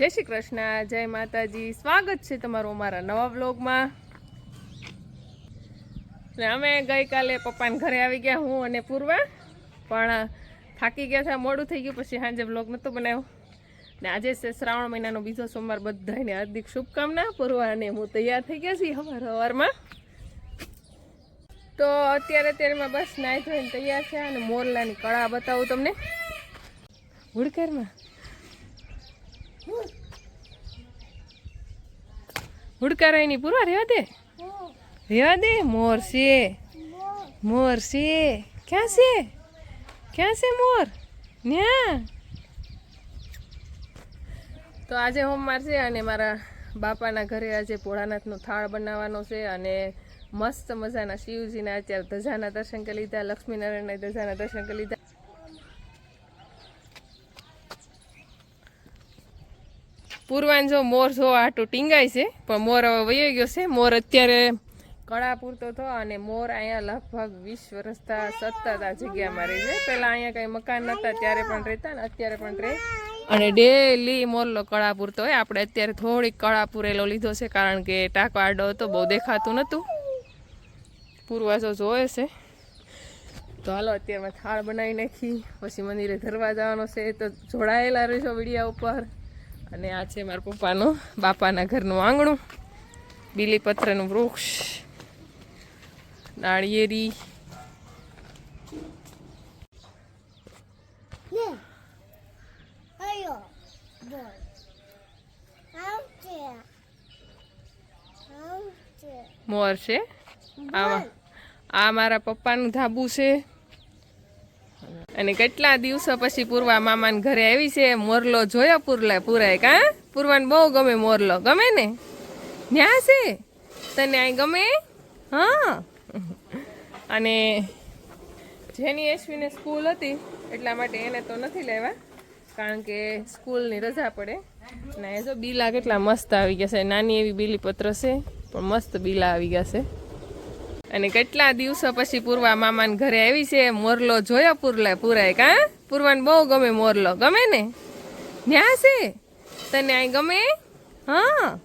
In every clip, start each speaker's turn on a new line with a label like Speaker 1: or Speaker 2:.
Speaker 1: જય શ્રી કૃષ્ણ. જય માતાજી. સ્વાગત છે તમારું અમારા નવા વ્લોગમાં. ને અમે ગઈકાલે પપ્પાને ઘરે આવી ગયા હું અને પૂર્વા. પણ થાકી ગયા હતા મોડું થઈ ગયું પછી સાંજે વ્લોગ નહોતો બનાવ્યો. ને આજે છે શ્રાવણ મહિનાનો બીજો સોમવાર બધાને હાર્દિક શુભકામના. પૂર્વા અને હું તૈયાર થઈ ગયા છીએ સવાર સવારમાં તો અત્યારે અત્યારેમાં બસ નાહી ધોઈને તૈયાર છે અને મોરલાની કળા બતાવું તમને. હુડકરમાં હુડકારાયની પૂરવા રહેવા દે. રહેવા દે, મોર છે. મોર છે. ક્યાં છે? ક્યાં છે મોર? ન્યા. તો આજે હોમવાર છે અને મારા બાપાના ઘરે આજે ભોળાનાથનો થાળ બનાવવાનો છે અને મસ્ત મજાના શિવજીના અત્યારે ધજાના દર્શન કરી લીધા, લક્ષ્મીનારાયણના ધજાના દર્શન કરી લીધા. પૂર્વાન જો મોર જો આટું ટીંગાય છે, પણ મોર હવે વયો ગયો છે. મોર અત્યારે કળા પૂરતો થયો અને મોર અહીંયા લગભગ વીસ વર્ષતા સત્તા હતા જગ્યામાં રહે છે. પહેલાં અહીંયા કંઈ મકાન નહોતા, ત્યારે પણ રહેતા ને અત્યારે પણ રહે. અને ડેલી મોરલો કળા પૂરતો હોય. આપણે અત્યારે થોડીક કળા પૂરેલો લીધો છે, કારણ કે ટાંકો આડો હતો, બહુ દેખાતું નહોતું. પૂર્વાજો જોવે છે. તો હાલો અત્યારમાં થાળ બનાવી નાખી. પછી મંદિરે ધરવા જવાનો છે, તો જોડાયેલા રહેશો વિડીયા ઉપર. અને આ છે મારા પપ્પાનું બાપાના ઘરનું આંગણું બીલીપત્રનું વૃક્ષ નાળિયેરી. મોર છે? આ મારા પપ્પાનું ધાબુ છે. અને કેટલા દિવસો પછી પૂર્વા મામાન ઘરે આવી છે? મોરલો જોયો પૂરલા પૂરાય કા? પૂરવાને બહુ ગમે મોરલો. ગમે ને? ન્યા છે? તને આ ગમે? હા. અને જેની એસવીને સ્કૂલ હતી, એટલા માટે એને તો નથી લેવા, કારણ કે સ્કૂલની રજા પડે. ને જો બીલા કેટલા મસ્ત આવી ગયા છે. નાની એવી બીલીપત્ર છે, પણ મસ્ત બીલા આવી ગયા છે. અને કેટલા દિવસો પછી પૂર્વા મામાને ઘરે આવી છે? મોરલો જોયો પૂરલા પૂરાય કા? પૂરવાને બહુ ગમે મોરલો. ગમે ને? ન્યા છે? તને અહીં ગમે? હા.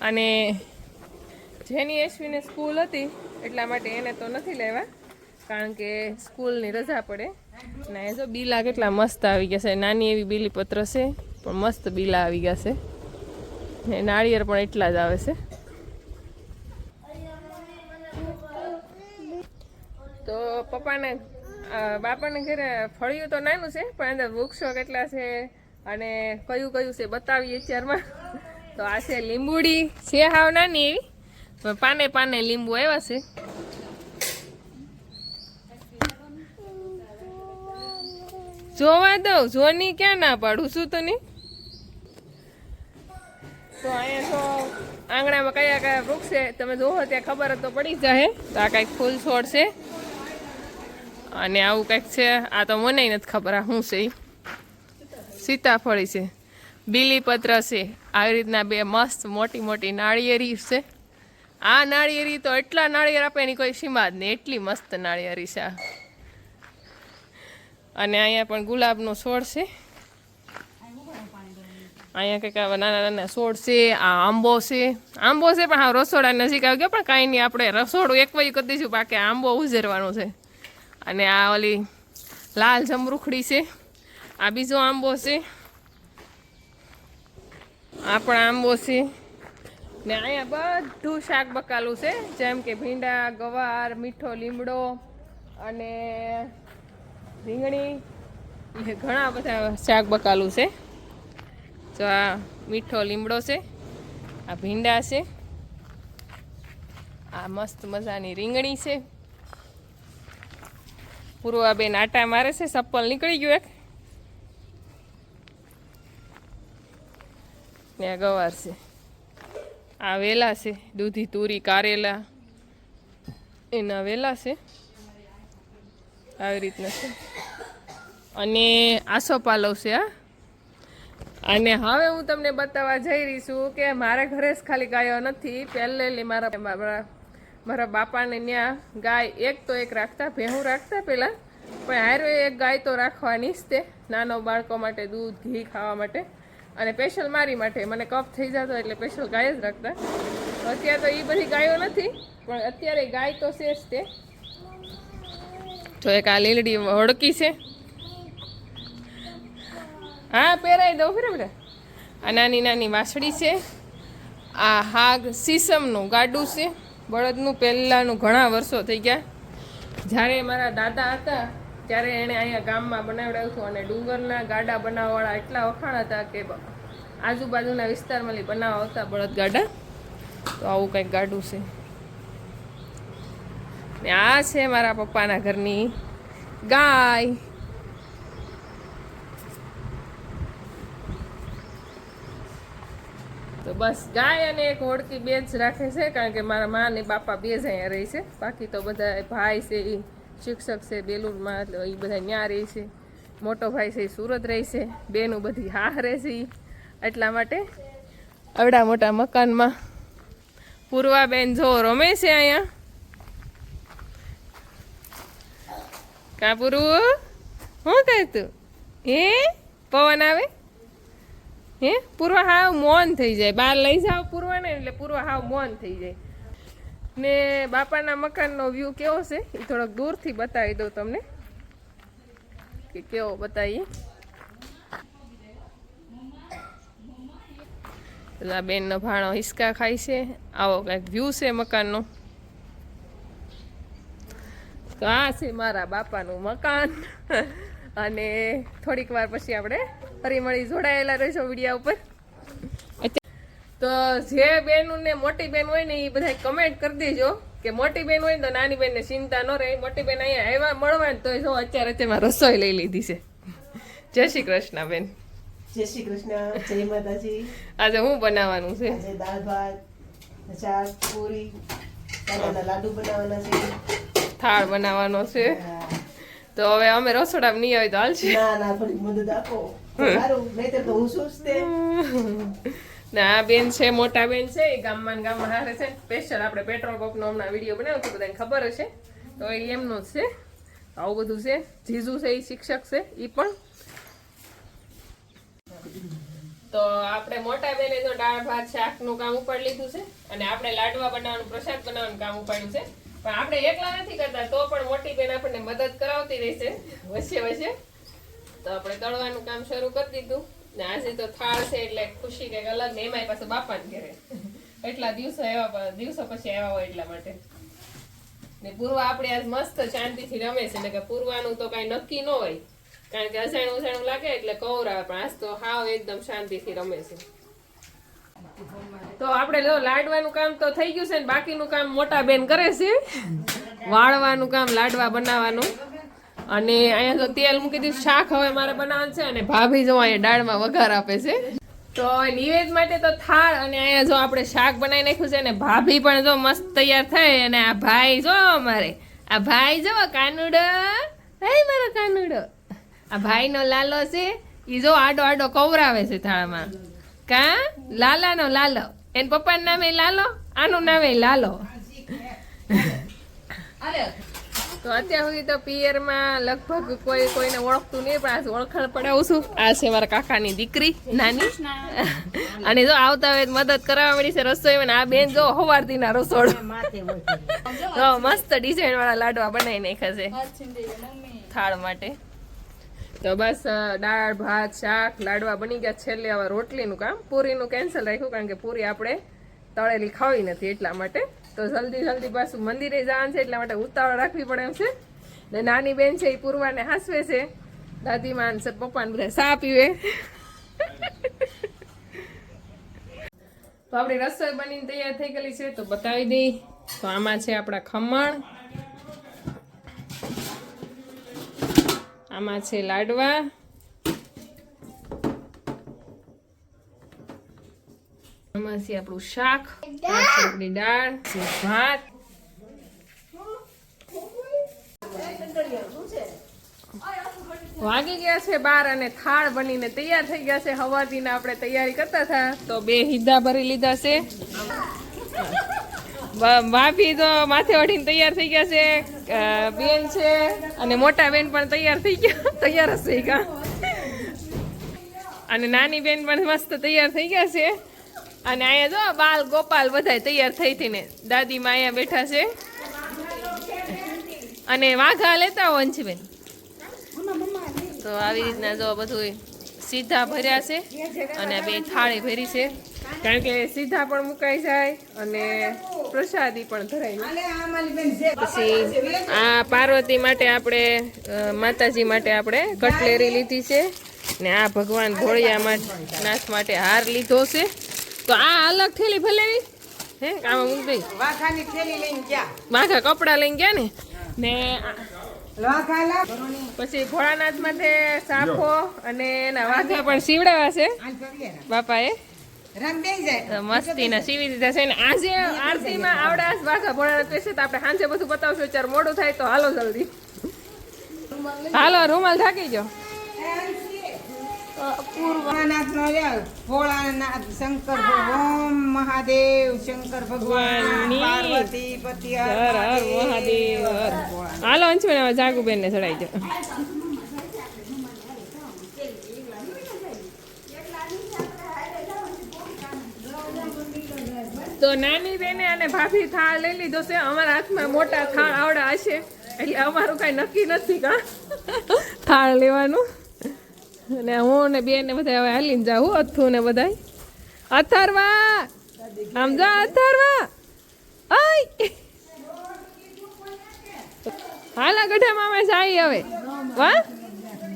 Speaker 1: અને જેની એશ્વીને સ્કૂલ હતી, એટલા માટે એને તો નથી લેવા, કારણ કે સ્કૂલની રજા પડે. ને એ જો બીલા કેટલા મસ્ત આવી ગયા છે. નાની એવી બીલીપત્ર છે, પણ મસ્ત બીલા આવી ગયા છે. ને નાળિયેર પણ એટલા જ આવે છે તો પપ્પાને બાપાને ઘરે ફળિયું તો નાનું છે, પણ અંદર વૃક્ષો કેટલા છે અને કયું કયું છે બતાવીએ અત્યારમાં. તો આ છે લીંબુડી, છે હાવ નાની એવી, પણ પાને પાને લીંબુ આવ્યા છે. જોવા દઉં, જોની ક્યાં ના પાડું છું તને તો અહીંયા તો આંગણામાં કયા કયા વૃક્ષ છે, તમે જોવો, ત્યાં ખબર તો પડી જ જાય તો આ કંઈક ફૂલ છોડ છે. અને આવું કંઈક છે. આ તો મને નથી ખબર આ શું છે. સીતાફળી છે. બીલીપત્ર છે. આવી રીતના બે મસ્ત મોટી મોટી નાળિયેરી છે. આ નાળિયેરી તો એટલા નાળિયેર આપે એની કોઈ સીમા જ નહીં. એટલી મસ્ત નાળિયેરી છે આ. અને અહીંયા પણ ગુલાબનો છોડ છે. અહીંયા કંઈક આવા નાના નાના છોડ છે. આ આંબો છે. આંબો છે પણ હા રસોડા નજીક આવી ગયો. પણ કાંઈ નહીં, આપણે રસોડું એક વયું કરી દઈશું. બાકી આંબો ઉઝેરવાનો છે. અને આ ઓલી લાલ જમરૂખડી છે. આ બીજો આંબો છે. આ પણ આંબો છે. ને અહીંયા બધું શાક બકાલું છે. જેમ કે ભીંડા, ગવાર, મીઠો લીમડો અને રીંગણી. એ ઘણા બધા શાક બકાલું છે. તો આ મીઠો લીમડો છે. આ ભીંડા છે. આ મસ્ત મજાની રીંગણી છે. પૂર્વાબેન આટા મારે છે, સપ્પલ નીકળી ગયું એક. ને આ ગવાર છે. આ વેલા છે, દૂધી તુરી કારેલા. એના વેલા છે. આવી રીતના છે. અને આસો પાલવ છે, હા. અને હવે હું તમને બતાવવા જઈ રહી છું કે મારા ઘરે જ ખાલી ગાયો નથી, પહેલેલી મારા મારા મારા બાપાને ત્યાં ગાય એક તો એક રાખતા, ભેહું રાખતા પહેલાં પણ હારે એક ગાય તો રાખવાની જ તે, નાનો બાળકો માટે દૂધ, ઘી ખાવા માટે. અને સ્પેશિયલ મારી માટે. મને કફ થઈ જતો એટલે સ્પેશિયલ ગાય જ રાખતા. અત્યારે તો એ બધી ગાયો નથી, પણ અત્યારે ગાય તો છે જ તે. તો એક આ લીલડી હળકી છે. હા પહેરાવી દઉં ફરે બધા. આ નાની નાની વાછડી છે. આ હાગ સીસમનું ગાડું છે. બળદનું પહેલાંનું ઘણા વર્ષો થઈ ગયા. જ્યારે મારા દાદા હતા ત્યારે એણે અહીંયા ગામમાં બનાવડાવ્યું હતું અને ડુંગરના ગાડા બનાવવાવાળા એટલા વખાણ હતા કે આજુબાજુના વિસ્તારમાં બનાવવા આવતા બળદ ગાડા. તો આવું કંઈક ગાડું છે. ને આ છે મારા પપ્પાના ઘરની ગાય. બસ ગાય અને એક હોડકી બે જ રાખે છે, કારણ કે મારા મા અને બાપા બે જ અહીંયા રહે છે. બાકી તો બધા ભાઈ છે એ શિક્ષક છે, બેલુરમાં, એટલે એ બધા ત્યાં રહે છે. મોટો ભાઈ છે એ સુરત રહે છે. બેનું બધી હા રહે છે. એટલા માટે અવડા મોટા મકાનમાં પૂર્વાબેન જો રમે છે અહીંયા. કા પૂરું શું કહે તું? હે? પવન આવે? હે? પૂર્વ હાવ મૌન થઈ જાય. બહાર લઈ જાવ પૂર્વને, એટલે પૂર્વ હાવ મૌન થઈ જાય. ને બાપાના મકાનનો વ્યૂ કેવો છે? એ થોડોક દૂરથી બતાવી દઉં તમને. કે કેવો બતાવીએ. પેલા બેનનો ભાણો હિસકા ખાય છે. આવો કંઈક વ્યૂ છે મકાનનો. આ છે મારા બાપાનું મકાન. અને થોડીક વાર પછી આપણે ફરી મળી જોડાયેલા રહીશું વિડીયા ઉપર. તો જે બેનું ને મોટી બેન હોય ને એ બધા કમેન્ટ કરી દેજો. કે મોટી બેન હોય ને તો નાની બેનને ચિંતા ન રહે. મોટી બેન અહીંયા આવ્યા મળવા ને તો જો અત્યારે અત્યારમાં રસોઈ લઈ લીધી છે. જય શ્રી કૃષ્ણ બેન.
Speaker 2: જય શ્રી કૃષ્ણ. જય માતાજી.
Speaker 1: આજે હું બનાવવાનું છે?
Speaker 2: આજે દાળ ભાત ચાર પૂરી લાડુ બનાવવાના છે.
Speaker 1: થાળ બનાવવાનો છે. તો હવે અમે રસોડામાં નહીં હોય તો હાલશે.
Speaker 2: ના ના થોડી મદદ આપો. તો હું શું જ તે
Speaker 1: ને આ બેન છે મોટા બેન છે એ ગામમાં ગામમાં હારે છે. સ્પેશિયલ આપણે પેટ્રોલ પંપનો હમણાં વીડિયો બનાવ્યો તો બધાને ખબર હશે. તો એ એમનું જ છે. આવું બધું છે. જીજુ છે એ શિક્ષક છે એ પણ. તો આપણે મોટા બેને તો દાળ ભાત શાકનું કામ ઉપર લીધું છે અને આપણે લાડવા બનાવવાનું પ્રસાદ બનાવવાનું કામ ઉપાડ્યું છે. પણ આપણે એકલા નથી કરતા તો પણ મોટી બેન આપણને મદદ કરાવતી રહેશે. વચ્ચે વચ્ચે. તો આપણે તળવાનું કામ શરૂ કરી દીધું. ને આજે તો થાળ છે એટલે ખુશી કંઈક અલગ ને એમાંય પાછું બાપાને ઘરે. એટલા દિવસો એવા દિવસો પછી આવ્યા હોય એટલા માટે. ને પૂર્વ આપણે આજ મસ્ત શાંતિથી રમે છે. ને કે પૂર્વાનું તો કઈ નક્કી ન હોય. કારણ કે અજાણું અજાણું લાગે એટલે કવરાવે પણ આજ તો હાવ એકદમ શાંતિથી રમે છે. તો આપણે જો લાડવાનું કામ તો થઈ ગયું છે ને બાકીનું કામ મોટા બેન કરે છે. વાળવાનું કામ, લાડવા બનાવવાનું. અને અહીંયા તો તેલ મૂકી દીધું, શાક હવે મારે બનાવવાનું છે અને ભાભી જો અહીંયા દાળમાં વઘાર આપે છે. તો નિવેદ માટે તો થાળ અને અહીંયા જો આપણે શાક બનાવી નાખ્યું છે અને ભાભી પણ જો મસ્ત તૈયાર થાય અને આ ભાઈ જો અમારે, આ ભાઈ જો કાનુડો, હે મારો કાનુડો. આ ભાઈનો લાલો છે એ જો આડો આડો કવરાવે છે થાળમાં. કા? લાલાનો લાલો. એન પપ્પાનું નામે લાલો? આનું નામે લાલો. તો અત્યાર સુધી તો પિયરમાં લગભગ કોઈ કોઈને ઓળખતું નહીં, પણ આજે ઓળખાણ પડાવું છું. આ છે મારા કાકાની દીકરી, નાની. અને જો આવતા હોય મદદ કરવા મળી છે રસોઈમાં આ બેન જો હવારથી ના રસોડ. તો મસ્ત ડિઝાઇન વાળા લાડવા બનાવી નાખ્યા છે. થાળ માટે. તો બસ દાળ, ભાત, શાક, લાડવા બની ગયા છેલ્લે હવે રોટલીનું કામ. પૂરીનું કેન્સલ રાખ્યું, કારણ કે પૂરી આપણે તળેલી ખાવી નથી એટલા માટે. તો જલ્દી જલ્દી પાછું મંદિરે જવાનું છે એટલા માટે ઉતાવળ રાખવી પડે એમ છે. ને નાની બેન છે એ પૂર્વાને હાસવે છે. દાદીમાં છે, પપ્પાને બધા સા પીવે. તો આપણી રસોઈ બનીને તૈયાર થઈ ગયેલી છે, તો બતાવી દઈ. તો આમાં છે આપણા ખમણ. આમાં છે લાડવા. છે આપણું શાક આપણી દાળ ભાત વાગી ગયા છે બાર અને થાળ બનીને તૈયાર થઈ ગયા છે. હવાથી આપણે તૈયારી કરતા હતા. તો બે હિદ્દા ભરી લીધા છે. ભાભી તો માથે વળીને તૈયાર થઈ ગયા છે. બેન છે અને મોટા બેન પણ તૈયાર થઈ ગયા. તૈયાર હશે થઈ ગયા. અને નાની બેન પણ મસ્ત તૈયાર થઈ ગયા છે. અને અહીંયા જો, બાલ ગોપાલ બધા તૈયાર થઈ થઈને દાદીમાં અહીંયા બેઠા છે. અને વાઘા લેતા હો બેન તો આવી રીતના જો બધું સીધા ભર્યા છે અને બે થાળી ભરી છે. કારણ કે સીધા પણ મુકાઈ જાય અને પ્રસાદી પણ ધરાય પછી આ પાર્વતી માટે આપણે માતાજી માટે આપણે કટલેરી લીધી છે. ને આ ભગવાન ભોળિયા નાથ માટે હાર લીધો છે. તો આ અલગ થેલી ભલે. હે આમાં મૂકી દઈ.
Speaker 3: વાખાની થેલી લઈને ગયા.
Speaker 1: વાઘા કપડાં લઈને ગયા ને? ને પછી ભોળાનાથ માટે સાફો અને એના વાઘા પણ સીવડાવા છે.
Speaker 3: બાપા એ
Speaker 1: બાપાએ. મસ્તીના સીવી દીધા છે ને. આજે આરતીમાં આવડા વાઘા ભોળાનાથ વિશે તો આપણે સાંજે બધું બતાવશું. ચાર મોડું થાય તો હાલો જલ્દી. હાલો રૂમાલ થાકી જાઓ
Speaker 3: ભોળાનાથ શંકર ભગવાન ઓમ મહાદેવ શંકર ભગવાન પાર્વતી પતિ હર
Speaker 1: હર હર મહાદેવ હાલો અંશબેન હવે જાગુબેન ને ચડાઈ જાઓ તો નાની બેને અને ભાભી થાળ લઈ લીધો છે. અમારા હાથમાં મોટા થાળ આવડા હશે. એટલે અમારું કાંઈ નક્કી નથી કા? થાળ લેવાનું. અને હું ને બેન ને બધા હવે હાલીને જાઉં અથું ને બધા અથર્વા! આમ જા, અથર્વા! આય! હાલા ગઢામાં અમે જાય હવે. વાહ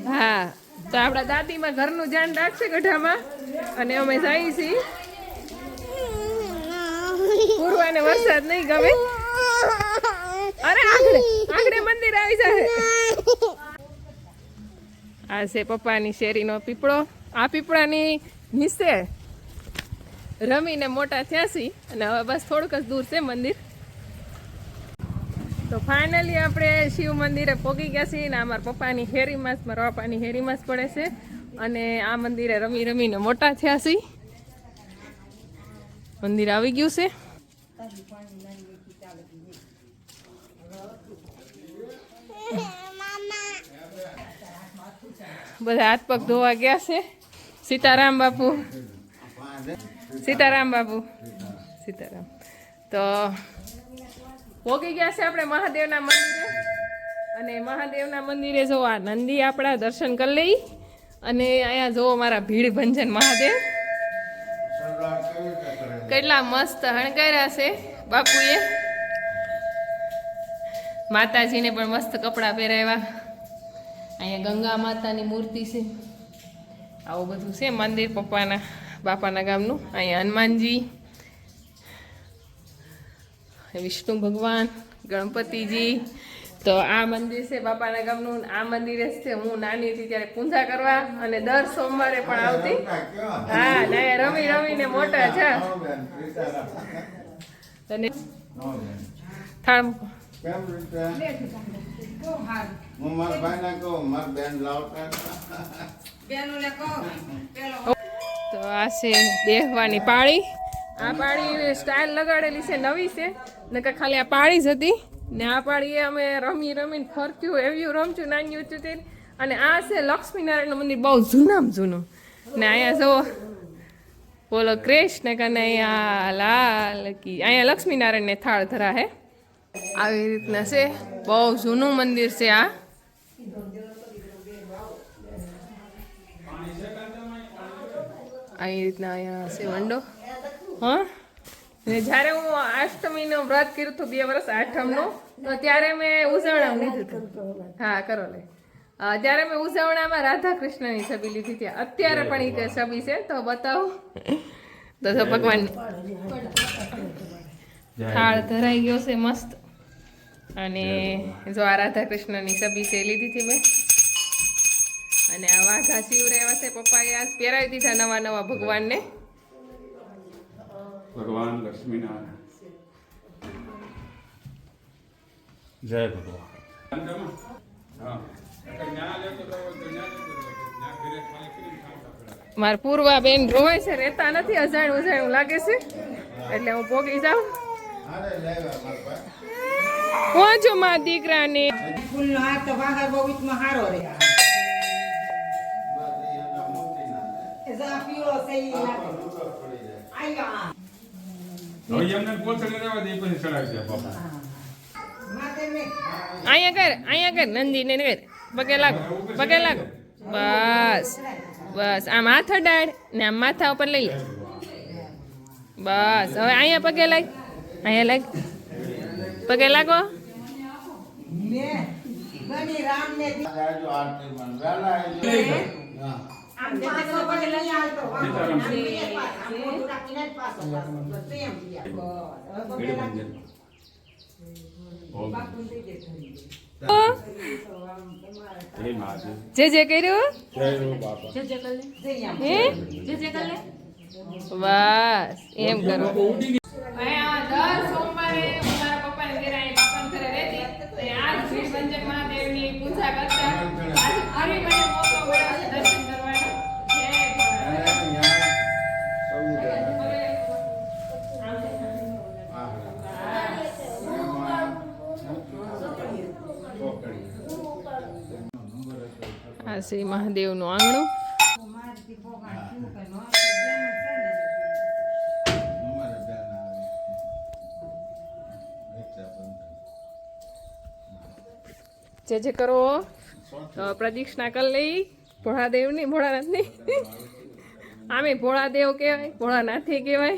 Speaker 1: હા. તો આપણા દાદીમાં ઘરનું ધ્યાન રાખશે ગઢામાં. અને અમે જઈએ છીએ. પૂર્વાને વરસાદ નહીં ગમે. અરે, આંગણે આંગણે મંદિર આવી જાય આ છે પપ્પાની શેરીનો પીપળો. આ પીપળાની નીચે રમીને મોટા થયા છીએ અને હવે બસ થોડુંક જ દૂર છે મંદિર. તો ફાઇનલી આપણે શિવ મંદિરે પહોંચી ગયા છીએ ને અમારા પપ્પાની હેરીમાં જ, મારા પપ્પાની હેરીમાં પડે છે. અને આ મંદિરે રમી રમીને મોટા થયા છીએ મંદિર આવી ગયું છે. બધા હાથ પગ ધોવા ગયા છે. સીતારામ બાપુ. સીતારામ બાપુ. સીતારામ. તો પોગી ગયા છે આપણે મહાદેવના મંદિરે. અને મહાદેવના મંદિરે જો આ નંદી આપણા દર્શન કરી લઈ. અને અહીંયા જોવો મારા ભીડ ભંજન મહાદેવ. કેટલા મસ્ત હણગાર્યા છે બાપુએ. માતાજીને પણ મસ્ત કપડાં પહેરાવ્યા. અહીંયા ગંગા માતાની મૂર્તિ છે. આવું બધું છે મંદિર પપ્પાના બાપાના ગામનું. અહીંયા હનુમાનજી વિષ્ણુ ભગવાન ગણપતિજી. તો આ મંદિર છે બાપાના ગામનું આ મંદિરે જ છે. હું નાની હતી ત્યારે પૂજા કરવા અને દર સોમવારે પણ આવતી. હા ના રમી રમીને મોટા છે અને થાળ મૂકો.
Speaker 4: હું મારા ભાઈને કહું મારા બેન લાવતા.
Speaker 3: બેનોને કહો
Speaker 1: તો આ છે દેખવાની પાળી. આ પાળી સ્ટાઇલ લગાડેલી છે નવી છે. નકર ખાલી આ પાળી જ હતી. ને આ પાળીએ અમે રમી રમીને ફરતું એવું રમચું નાન્યું ઊંચું તે અને આ છે લક્ષ્મીનારાયણનું મંદિર બહુ જૂનામાં જૂનું. ને અહીંયા જુઓ બોલો કૃષ્ણ કનૈયા લાલ કી અહીંયા લક્ષ્મીનારાયણને થાળ ધરા હે. આવી રીતના છે. બહુ જૂનું મંદિર છે આ. આવી રીતના અહીંયા હશે વંડો હા જ્યારે હું અષ્ટમીનો વ્રત કર્યું હતું બે વર્ષ આઠમનું તો ત્યારે મેં ઉજવણા લીધું હતું. હા કરો લે. જ્યારે ત્યારે મેં ઉજવણામાં રાધા કૃષ્ણની છબી લીધી હતી અત્યારે પણ એ છબી છે તો બતાવો. તો ભગવાન થાળ ધરાઈ ગયો છે મસ્ત. અને જો આ રાધા કૃષ્ણની છબી છે લીધી હતી મેં. અને આ વાઘા શિવરાયા છે પપ્પાએ આજ પહેરાવી દીધા નવા નવા ભગવાનને.
Speaker 5: ભગવાન લક્ષ્મીનારાયણ. જય ભગવાન. માર
Speaker 1: મારા પૂર્વા બેન રોવે છે રહેતા નથી અજાણ્યું અજાણ્યું લાગે છે. એટલે હું ભોગી જાઉં.
Speaker 4: ભાઈ
Speaker 1: પહોંચો દીકરાને
Speaker 3: ફૂલનો હાર તો વાહર બહુ ઈચમાં હારો રે
Speaker 4: બસ એ એના મૂર્તિના છે.
Speaker 3: જા પીળો છે ઈ લાગે. આયો આ.
Speaker 5: હવે એમને પોચડે રહેવા દે પછી ચડાવી દે બાપા
Speaker 3: માથે મેં
Speaker 1: અહીંયા કર અહીંયા કર નંદીને કર પગે લાગો પગે લાગો બસ બસ આમ હાથ અડાડ ને આમ માથા ઉપર લઈ લે બસ હવે અહીંયા પગે લાગ અહીંયા લાગ પગે લાગો
Speaker 3: મેં ગણી. આમ પાછો. આમ પાછો. જ પાછો
Speaker 1: જે જે કર્યું? બસ. એમ કરો. સોમવારે શ્રી મહાદેવનું આંગણું. જે જે કરો પ્રદક્ષિણા કરી લઈ, ભોળાદેવની, ભોળાનાથની. આમે ભોળાદેવ કહેવાય, ભોળાનાથી કહેવાય.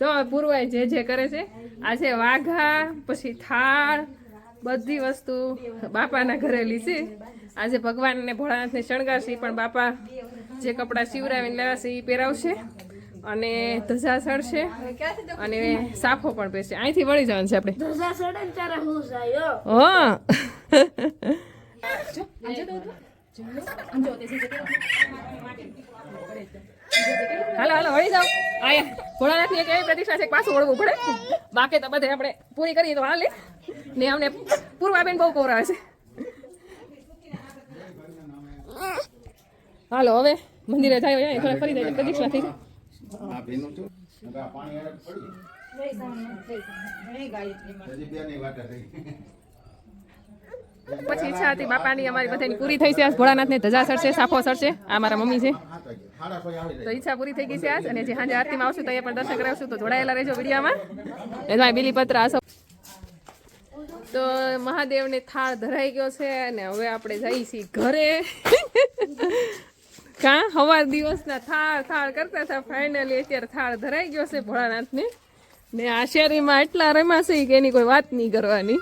Speaker 1: જો પૂર્વાય જે જે કરે છે. આજે વાઘા, પછી થાળ બધી વસ્તુ બાપાના ઘરેલી છે. આજે ભગવાન અને ભોળાનાથને શણગારશે પણ બાપા જે કપડાં સીવરાવીને લેવાશે એ પહેરાવશે અને ધજા સડશે અને સાફો પણ પહેરશે. અહીંથી વળી જવાનું છે આપણે.
Speaker 6: હા
Speaker 1: હાલો હાલો વળી જાઓ. આયા. ભોળાનાથની એક એવી પ્રતિષ્ઠા છે પાછું વળવું પડે. બાકી તો બધે આપણે પૂરી કરીએ તો હાલે. ને અમને પૂર્વાબેન બહુ કોરાવે છે હાલો હવે મંદિરે જાય જાય થોડા ફરી જાય પ્રતિષ્ઠા થઈ જાય.
Speaker 4: પાણી હારે પડી.
Speaker 3: ઘણી ગાયત્રીમાં.
Speaker 4: હજી બેની વાટે થઈ.
Speaker 1: પછી ઈચ્છા હતી બાપાની, અમારી બધાની પૂરી થઈ છે આજ ભોળાનાથને ધજા સરશે, સાફો સરશે, આ મારા મમ્મી છે. તો. ઈચ્છા પૂરી થઈ ગઈ છે આજ, અને જે સાંજે આરતીમાં આવશું તો અહીંયા પણ દર્શન કરાવશું, તો જોડાયેલા રહેજો વિડીયામાં. એમાં બિલીપત્ર આસો તો મહાદેવને થાળ ધરાઈ ગયો છે, અને હવે આપણે જઈએ છીએ ઘરે. કા? હવાર દિવસના થાળ થાળ કરતા હતા ફાઇનલી અત્યારે થાળ ધરાઈ ગયો છે ભોળાનાથને. ને આ શેરીમાં એટલા રમાશે કે એની કોઈ વાત નહીં કરવાની.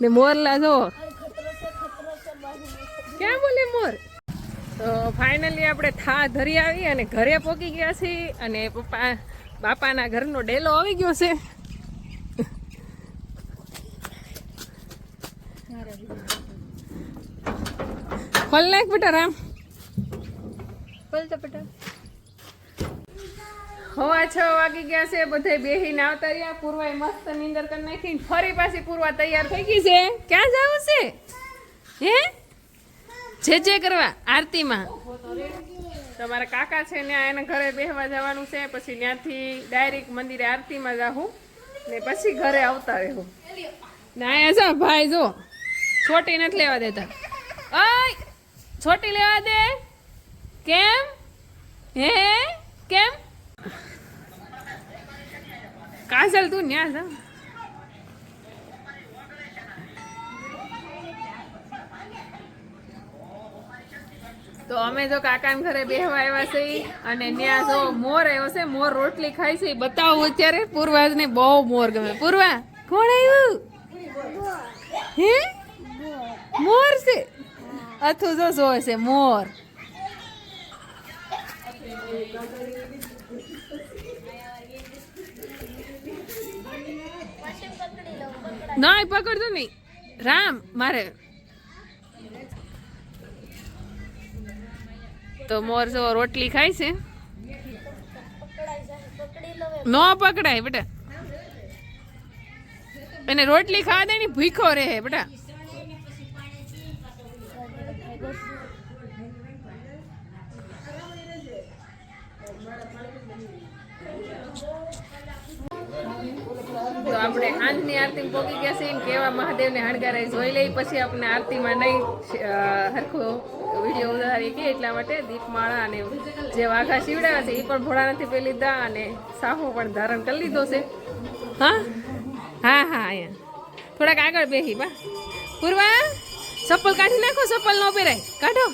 Speaker 1: ને મોરલા જો ક્યાં બોલે મોર? તો ફાઇનલી આપણે થા ધરી આવી અને ઘરે પહોંચી ગયા છીએ અને પપ્પા, બાપાના ઘરનો ડેલો આવી ગયો છે. ખોલ નાખ બેટા રામ. હવા છ વાગી ગયા છે, બધે બેહીને આવતા રહ્યા. પૂર્વાએ મસ્ત નીંદર કરી નાખી ફરી પાછી પૂર્વા તૈયાર થઈ ગઈ છે. ક્યાં જવું છે? હે? જે જે કરવા, આરતીમાં. તમારા કાકા છે ને એના ઘરે બેહવા જવાનું છે, પછી ત્યાંથી ડાયરેક્ટ મંદિરે આરતીમાં જાઉં ને પછી ઘરે આવતા રહેવું. ને અહીંયા જો ભાઈ જો, છોટી નથી લેવા દેતા. ઓય, છોટી લેવા દે. કેમ? હે? કેમ? કાજલ તું, ન્યા જા. તો અમે જો કાકાના ઘરે બેહવા આવ્યા છે અને ત્યાં જો મોર આવ્યો છે, મોર રોટલી ખાય છે. બતાવો અત્યારે પૂર્વાજને બહુ મોર ગમે. પૂર્વા, કોણ આવ્યું? હે? મોર છે? અથું જો જોવે છે, મોર. ના પકડતો નહીં. રામ, મારે. તો મોર જો રોટલી ખાય છે. ન પકડાય, બેટા. એને રોટલી ખાવા દે ભૂખો રહે, બેટા તો આપણે આંજની આરતી પોકી ગયા છે ને કેવા મહાદેવને હણગારે જોઈ લઈ. પછી આપણે આરતીમાં નહીં હરખો વીડિયો ઉધારી કે એટલા માટે દીપમાળા અને જે વાઘા સીવડાવ્યા છે એ પણ ભોળાનાથી પેલી દા અને સાહુ પણ ધારણ કરી લીધો છે. હા? હા હા, અહીંયા. થોડાક આગળ બેસી બા. પૂર્વા, ચપ્પલ કાઢી નાખો ચપ્પલ ન પહેરાય. કાઢો.